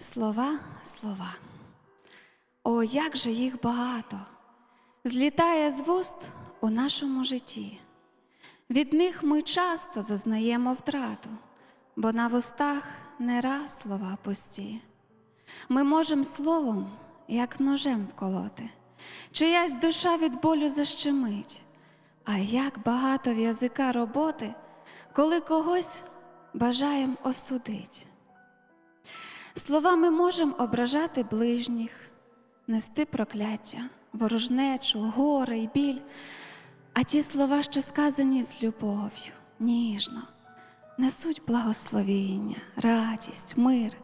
Слова, слова. О, як же їх багато! Злітає з вуст у нашому житті. Від них ми часто зазнаємо втрату, бо на вустах не раз слова пусті. Ми можемо словом, як ножем вколоти, чиясь душа від болю защемить, а як багато в язика роботи, коли когось бажаєм осудить. Словами можемо ображати ближніх, нести прокляття, ворожнечу, горе й біль, а ті слова, що сказані з любов'ю, ніжно, несуть благословіння, радість, мир.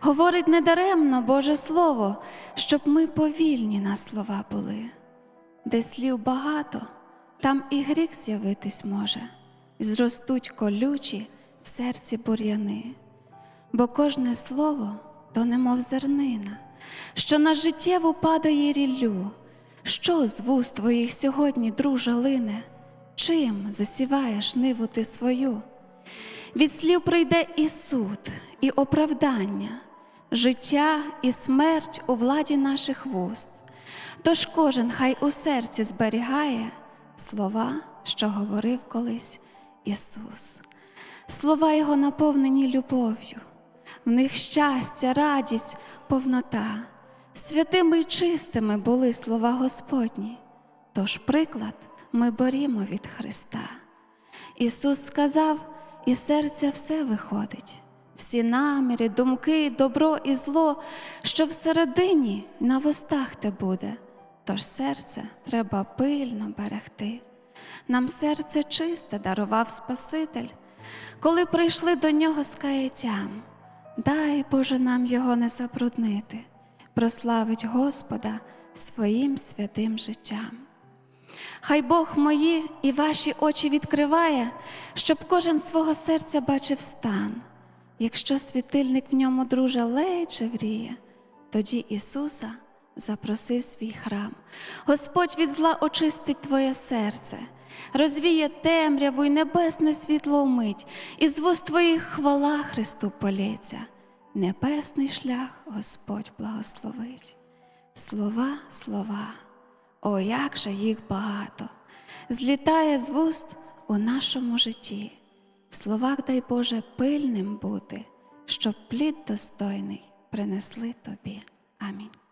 Говорить недаремно Боже Слово, щоб ми повільні на слова були. Де слів багато, там і гріх з'явитись може, і зростуть колючі в серці бур'яни бо кожне слово то немов зернина, що на життєву падає ріллю. Що з вуст твоїх сьогодні, друже, лине? Чим засіваєш ниву ти свою? Від слів прийде і суд, і оправдання, життя і смерть у владі наших вуст. Тож кожен хай у серці зберігає слова, що говорив колись Ісус. Слова Його наповнені любов'ю, в них щастя, радість, повнота. Святими й чистими були слова Господні, тож приклад ми борімо від Христа. Ісус сказав, і серця все виходить, всі наміри, думки, добро і зло, що всередині на вустах те буде, тож серце треба пильно берегти. Нам серце чисте дарував Спаситель, коли прийшли до нього з каяттям. Дай Боже нам його не забруднити, прославить Господа своїм святим життям. Хай Бог мої і ваші очі відкриває, щоб кожен свого серця бачив стан. Якщо світильник в ньому, друже, ледь жевріє, тоді Ісуса запросив свій храм. Господь від зла очистить твоє серце, розвіє темряву й небесне світло вмить, і з вуст твоїх хвала Христу полється. Небесний шлях Господь благословить. Слова, слова, о, як же їх багато, злітає з вуст у нашому житті. В словах, дай Боже, пильним бути, щоб плід достойний принесли тобі. Амінь.